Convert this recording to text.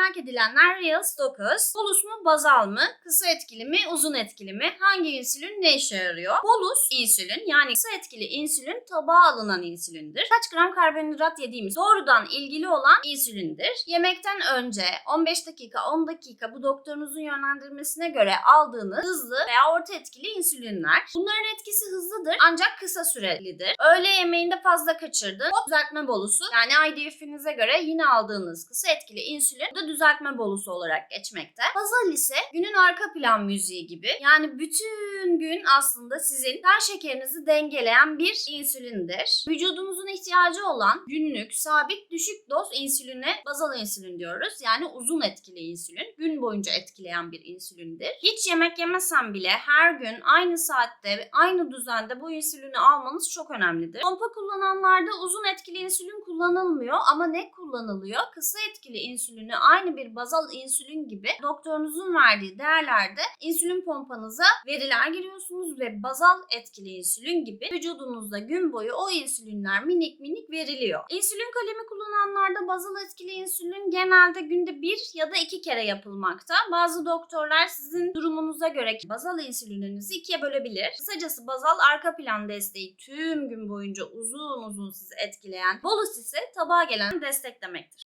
merak edilenler Reals 9. Bolus mu bazal mı? Kısa etkili mi? Uzun etkili mi? Hangi insülin ne işe yarıyor? Bolus insülin yani kısa etkili insülin tabağa alınan insülindir. Kaç gram karbonhidrat yediğimiz doğrudan ilgili olan insülindir. Yemekten önce 15 dakika 10 dakika bu doktorunuzun yönlendirmesine göre aldığınız hızlı veya orta etkili insülinler. Bunların etkisi hızlıdır ancak kısa sürelidir. Öğle yemeğinde fazla kaçırdı. Hop düzeltme bolusu yani IDF'inize göre yine aldığınız kısa etkili insülin da düzeltme bolusu olarak geçmekte. Bazal ise günün arka plan müziği gibi. Yani bütün gün aslında sizin kan şekerinizi dengeleyen bir insülindir. Vücudumuzun ihtiyacı olan günlük sabit düşük doz insüline bazal insülin diyoruz. Yani uzun etkili insülin. Gün boyunca etkileyen bir insülindir. Hiç yemek yemesen bile her gün aynı saatte aynı düzende bu insülini almanız çok önemlidir. Pompa kullananlarda uzun etkili insülin kullanılmıyor ama ne kullanılıyor? Kısa etkili insülini aynı bir bazal insülin gibi doktorunuzun verdiği değerlerde insülin pompanıza veriler giriyorsunuz ve bazal etkili insülin gibi vücudunuzda gün boyu o insülinler minik minik veriliyor. İnsülin kalemi kullananlarda bazal etkili insülin genelde günde bir ya da iki kere yapılmakta. Bazı doktorlar sizin durumunuza göre bazal insülininizi ikiye bölebilir. Kısacası bazal arka plan desteği tüm gün boyunca uzun uzun sizi etkileyen, bolus ise tabağa gelen destek demektir.